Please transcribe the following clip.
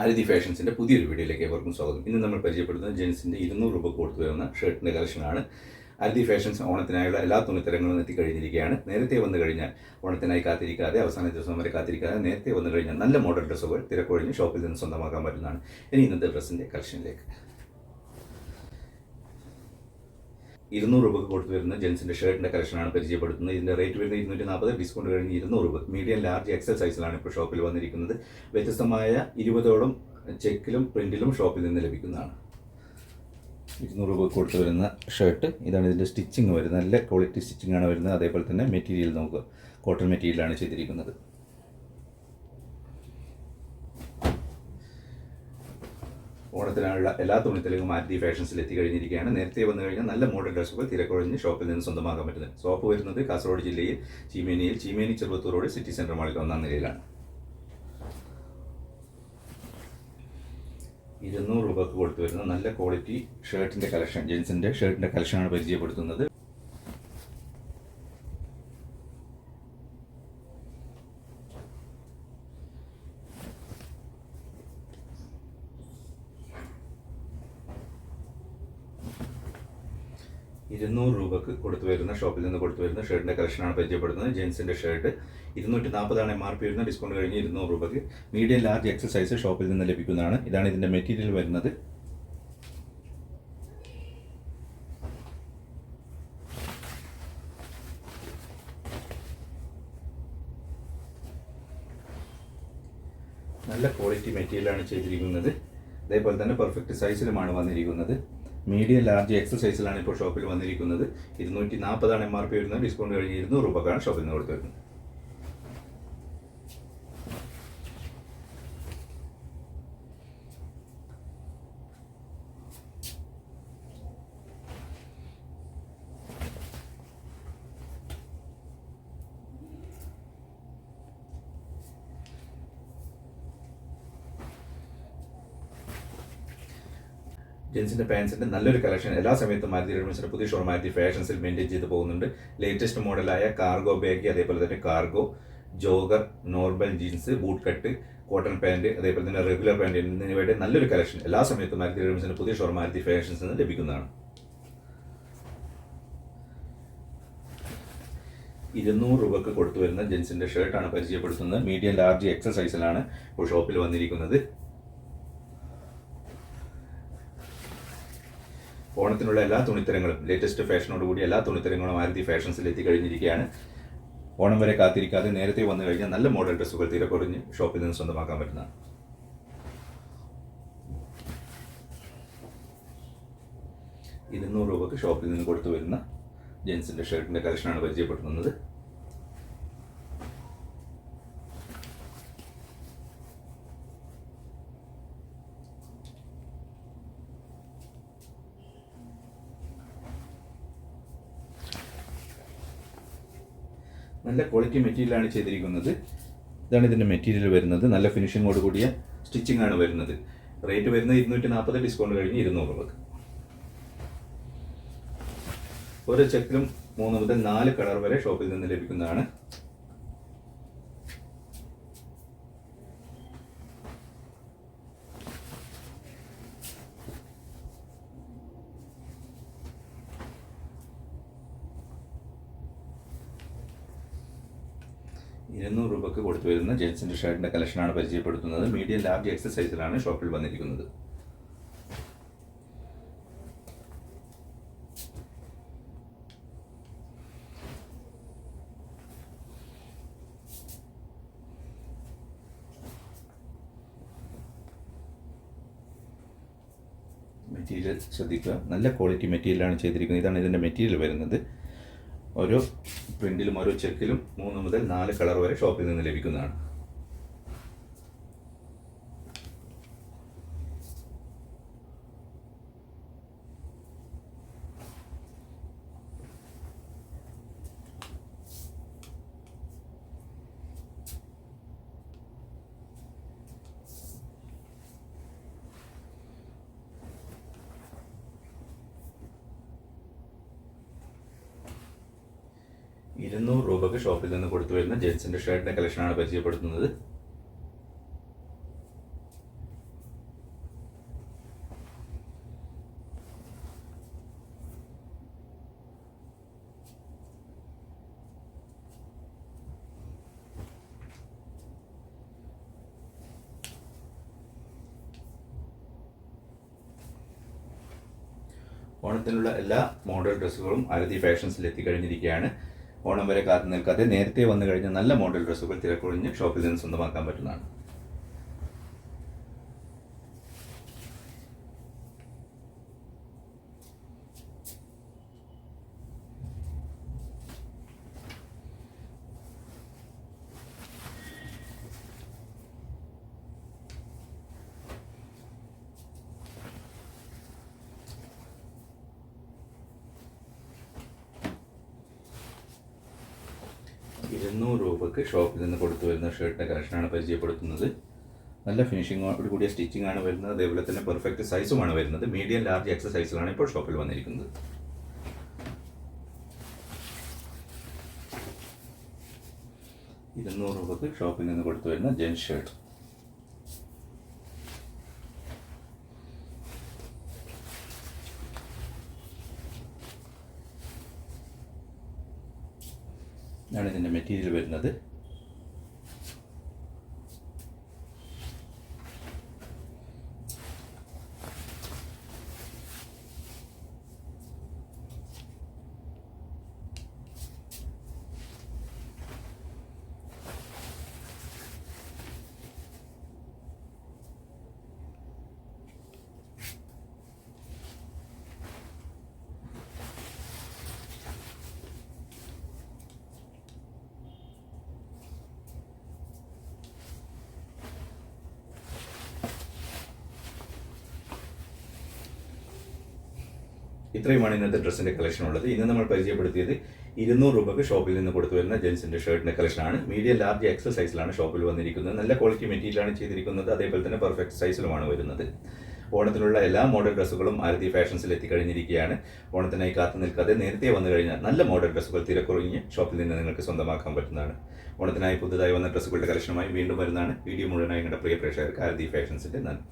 ആരതി ഫാഷൻസിന്റെ പുതിയൊരു വീഡിയോയിലേക്ക് ഏവർക്കും സ്വാഗതം. ഇന്ന് നമ്മൾ പരിചയപ്പെടുന്നത് ജെൻസിന്റെ ഇരുന്നൂറ് രൂപ കൊടുത്തു വരുന്ന ഷർട്ടിന്റെ കളക്ഷനാണ്. ആരതി ഫാഷൻസ് ഓണത്തിനായുള്ള എല്ലാ തുണിത്തരങ്ങളും എത്തിക്കഴിഞ്ഞിരിക്കുകയാണ് നേരത്തെ വന്നു കഴിഞ്ഞാൽ ഓണത്തിനായി കാത്തിരിക്കാതെ അവസാന ദിവസം വരെ കാത്തിരിക്കാതെ നേരത്തെ വന്നു കഴിഞ്ഞാൽ നല്ല മോഡൽ ഡ്രസ്സുകൾ തിരക്കൊഴിഞ്ഞ് ഷോപ്പിൽ നിന്ന് സ്വന്തമാക്കാൻ പറ്റുന്നതാണ് ഇനി ഇന്നത്തെ ഡ്രസ്സിന്റെ കളക്ഷനിലേക്ക്. ഇരുന്നൂറ് രൂപക്ക് കൊടുത്തു വരുന്ന ജെൻസിന്റെ ഷർട്ടിന്റെ കളക്ഷനാണ് പരിചയപ്പെടുത്തുന്നത്. ഇതിന്റെ റേറ്റ് വരുന്നത് ഇരുന്നൂറ്റി നാൽപ്പത് ഡിസ്കൗണ്ട് കഴിഞ്ഞ് ഇരുന്നൂറ് രൂപ. മീഡിയം ലാർജ് എക്സൽ സൈസിലാണ് ഇപ്പോൾ ഷോപ്പിൽ വന്നിരിക്കുന്നത്. വ്യത്യസ്തമായ ഇരുപതോളം ചെക്കിലും പ്രിന്റിലും ഷോപ്പിൽ നിന്ന് ലഭിക്കുന്നതാണ്. ഇരുന്നൂറ് രൂപ കൊടുത്തു വരുന്ന ഷർട്ട് ഇതാണ് ഇതിന്റെ സ്റ്റിച്ചിങ് വരുന്നത്. നല്ല ക്വാളിറ്റി സ്റ്റിച്ചിങ് ആണ് വരുന്നത്. അതേപോലെ തന്നെ മെറ്റീരിയൽ നമുക്ക് കോട്ടൺ മെറ്റീരിയലാണ് ചെയ്തിരിക്കുന്നത്. ഓണത്തിനായുള്ള എല്ലാ തുണിത്തലും മാരുതി ഫാഷൻസിൽ എത്തിക്കഴിഞ്ഞിരിക്കുകയാണ് നേരത്തെ വന്നു കഴിഞ്ഞാൽ നല്ല മോഡൽ ഡ്രസ്സുകൾ തിരക്കൊഴിഞ്ഞ് ഷോപ്പിൽ നിന്ന് സ്വന്തമാക്കാൻ പറ്റുന്നത്. ഷോപ്പ് വരുന്നത് കാസർഗോഡ് ജില്ലയിൽ ചീമേനിയിൽ Cheemeni Cheruppathur road city centre മാളിൽ ഒന്നാം നിലയിലാണ്. ഇരുന്നൂറ് രൂപക്ക് കൊടുത്തു വരുന്ന നല്ല ക്വാളിറ്റി ഷർട്ടിന്റെ കളക്ഷൻ ജെൻസിന്റെ ഷർട്ടിന്റെ കളക്ഷനാണ് പരിചയപ്പെടുത്തുന്നത്. ഇരുന്നൂറ് രൂപക്ക് കൊടുത്തു വരുന്ന ഷോപ്പിൽ നിന്ന് കൊടുത്തു വരുന്ന ഷർട്ടിന്റെ കളക്ഷനാണ് പരിചയപ്പെടുന്നത്. ജെൻസിന്റെ ഷർട്ട് ഇരുന്നൂറ്റി നാൽപ്പതാണ് എം ആർ പി വരുന്ന ഡിസ്കൗണ്ട് കഴിഞ്ഞ് ഇരുന്നൂറ് രൂപക്ക്. മീഡിയം ലാർജ് എക്സസൈസ് ഷോപ്പിൽ നിന്ന് ലഭിക്കുന്നതാണ്. ഇതാണ് ഇതിന്റെ മെറ്റീരിയൽ വരുന്നത്. നല്ല ക്വാളിറ്റി മെറ്റീരിയലാണ് ചെയ്തിരിക്കുന്നത്. അതേപോലെ തന്നെ പെർഫെക്റ്റ് സൈസിലുമാണ് വന്നിരിക്കുന്നത്. മീഡിയം ലാർജ് എക്സസൈസിലാണ് ഇപ്പോൾ ഷോപ്പിൽ വന്നിരിക്കുന്നത്. ഇരുന്നൂറ്റി നാൽപ്പതാണ് എം ആർ പി വരുന്നത്. ഡിസ്കൗണ്ട് കഴിഞ്ഞ് ഇരുന്നൂറ് രൂപക്കാണ് ഷോപ്പിൽ നിന്ന് കൊടുത്തു വരുന്നത് ജെൻസിന്റെ പാൻസിന്റെ നല്ലൊരു കളക്ഷൻ. എല്ലാ സമയത്തും മാരുതി റെഡ്മിൻസിന്റെ പുതിയ ഷോ മാരുതി ഫാഷൻസിൽ മെയിന്റെയിൻ ചെയ്ത് പോകുന്നുണ്ട്. ലേറ്റസ്റ്റ് മോഡലായ കാർഗോ ബാഗ് അതേപോലെ തന്നെ cargo jogger normal jeans boot cut cotton pant അതേപോലെ തന്നെ റെഗുലർ പാന്റ് എന്നിവയുടെ നല്ലൊരു കളക്ഷൻ. എല്ലാ സമയത്തും മാരുതി റെഡ്മിൻസിന്റെ പുതിയ ഷോ മാരുതി ഫാഷൻസിൽ നിന്ന് ലഭിക്കുന്നതാണ്. ഇരുന്നൂറ് രൂപക്ക് കൊടുത്തു വരുന്ന ജെൻസിന്റെ ഷർട്ടാണ് പരിചയപ്പെടുത്തുന്നത്. മീഡിയം ലാർജ് എക്സൽ സൈസിലാണ് ഇപ്പോൾ ഷോപ്പിൽ വന്നിരിക്കുന്നത്. ഓണത്തിനുള്ള എല്ലാ തുണിത്തരങ്ങളും ലേറ്റസ്റ്റ് ഫാഷനോടുകൂടി എല്ലാ തുണിത്തരങ്ങളും മാരുതി ഫാഷൻസിൽ എത്തിക്കഴിഞ്ഞിരിക്കുകയാണ്. ഓണം വരെ കാത്തിരിക്കാതെ നേരത്തെ വന്നു കഴിഞ്ഞാൽ നല്ല മോഡൽ ഡ്രസ്സുകൾ തീരെ കുറഞ്ഞ് ഷോപ്പിൽ നിന്ന് സ്വന്തമാക്കാൻ പറ്റുന്നതാണ്. ഇരുന്നൂറ് രൂപക്ക് ഷോപ്പിൽ നിന്ന് കൊടുത്തു വരുന്ന ജെൻസിന്റെ ഷർട്ടിന്റെ കളക്ഷനാണ് പരിചയപ്പെടുത്തുന്നത്. നല്ല ക്വാളിറ്റി മെറ്റീരിയലാണ് ചെയ്തിരിക്കുന്നത്. ഇതാണ് ഇതിന്റെ മെറ്റീരിയൽ വരുന്നത്. നല്ല ഫിനിഷിങ്ങോട് കൂടിയ സ്റ്റിച്ചിങ് ആണ് വരുന്നത്. റേറ്റ് വരുന്നത് ഇരുന്നൂറ്റി നാൽപ്പത് ഡിസ്കൗണ്ട് കഴിഞ്ഞ് ഇരുന്നൂറ് രൂപക്ക്. ഓരോ ചെക്കിലും മൂന്ന് മുതൽ നാല് കളർ വരെ ഷോപ്പിൽ നിന്ന് ലഭിക്കുന്നതാണ്. ഇരുന്നൂറ് രൂപക്ക് കൊടുത്തു വരുന്ന ജെൻസിന്റെ ഷർട്ടിന്റെ കളക്ഷനാണ് പരിചയപ്പെടുത്തുന്നത്. മീഡിയം ലാർജ് എക്സസൈസിലാണ് ഷോപ്പിൽ വന്നിരിക്കുന്നത്. മെറ്റീരിയൽ ശ്രദ്ധിക്കുക. നല്ല ക്വാളിറ്റി മെറ്റീരിയലാണ് ചെയ്തിരിക്കുന്നത്. ഇതാണ് ഇതിന്റെ മെറ്റീരിയൽ വരുന്നത്. ഓരോ പ്രിന്റിലും ഓരോ ചെക്കിലും മൂന്ന് മുതൽ നാല് കളർ വരെ ഷോപ്പിൽ നിന്ന് ലഭിക്കുന്നതാണ്. ഇരുന്നൂറ് രൂപക്ക് ഷോപ്പിൽ നിന്ന് കൊടുത്തു വരുന്ന ജെൻസിന്റെ ഷർട്ടിന്റെ കളക്ഷനാണ് പരിചയപ്പെടുത്തുന്നത്. ഓണത്തിനുള്ള എല്ലാ മോഡൽ ഡ്രസ്സുകളും അരതി ഫാഷൻസിൽ എത്തിക്കഴിഞ്ഞിരിക്കുകയാണ്. ഓണം വരെ കാത്തു നിൽക്കാതെ നേരത്തെ വന്നു കഴിഞ്ഞ നല്ല മോഡൽ ഡ്രസ്സുകൾ തിരക്കൊഴിഞ്ഞ് ഷോപ്പിൽ നിന്ന് സ്വന്തമാക്കാൻ പറ്റുന്നതാണ്. ഇരുന്നൂറ് രൂപക്ക് ഷോപ്പിൽ നിന്ന് കൊടുത്തു വരുന്ന ഷർട്ടിന്റെ കളക്ഷനാണ് പരിചയപ്പെടുത്തുന്നത്. നല്ല ഫിനിഷിങ്ങോട് കൂടിയ സ്റ്റിച്ചിങ് ആണ് വരുന്നത്. അതേപോലെ തന്നെ പെർഫെക്റ്റ് സൈസുമാണ് വരുന്നത്. മീഡിയം ലാർജ് എക്സൽ സൈസിലാണ് ഇപ്പോൾ ഷോപ്പിൽ വന്നിരിക്കുന്നത്. ഇരുന്നൂറ് രൂപക്ക് ഷോപ്പിൽ നിന്ന് കൊടുത്തു വരുന്ന ജെൻസ് ഷർട്ട് ഇതാണ് ഇതിന്റെ മെറ്റീരിയൽ വരുന്നത്. ഇത്രയുമാണ് ഇന്നത്തെ ഡ്രസ്സിന്റെ കളക്ഷൻ ഉള്ളത്. ഇന്ന് നമ്മൾ പരിചയപ്പെടുത്തിയത് ഇരുന്നൂറ് രൂപയ്ക്ക് ഷോപ്പിൽ നിന്ന് കൊടുത്തു വരുന്ന ജെൻസിന്റെ ഷർട്ടിന്റെ കളക്ഷനാണ് മീഡിയം ലാർജ് എക്സൽ സൈസിലാണ് ഷോപ്പിൽ വന്നിരിക്കുന്നത്. നല്ല ക്വാളിറ്റി മെറ്റീരിയലാണ് ചെയ്തിരിക്കുന്നത്. അതേപോലെ തന്നെ പെർഫെക്റ്റ് സൈസിലുമാണ് വരുന്നത്. ഓണത്തിനുള്ള എല്ലാ മോഡൽ ഡ്രസ്സുകളും ആരതി ഫാഷൻസിൽ എത്തിക്കഴിഞ്ഞിരിക്കുകയാണ്. ഓണത്തിനായി കാത്തു നിൽക്കാതെ നേരത്തെ വന്നു കഴിഞ്ഞാൽ നല്ല മോഡൽ ഡ്രസ്സുകൾ തിരക്കുറങ്ങി ഷോപ്പിൽ നിന്ന് നിങ്ങൾക്ക് സ്വന്തമാക്കാൻ പറ്റുന്നതാണ്. ഓണത്തിനായി പുതുതായി വന്ന ഡ്രസ്സുകളുടെ കളക്ഷനുമായി വീണ്ടും വരുന്നതാണ്. വീഡിയോ മുഴുവനായി നിങ്ങളുടെ പ്രിയ പ്രേക്ഷകർക്ക് ആരതി ഫാഷൻസിന്റെ നന്ദി.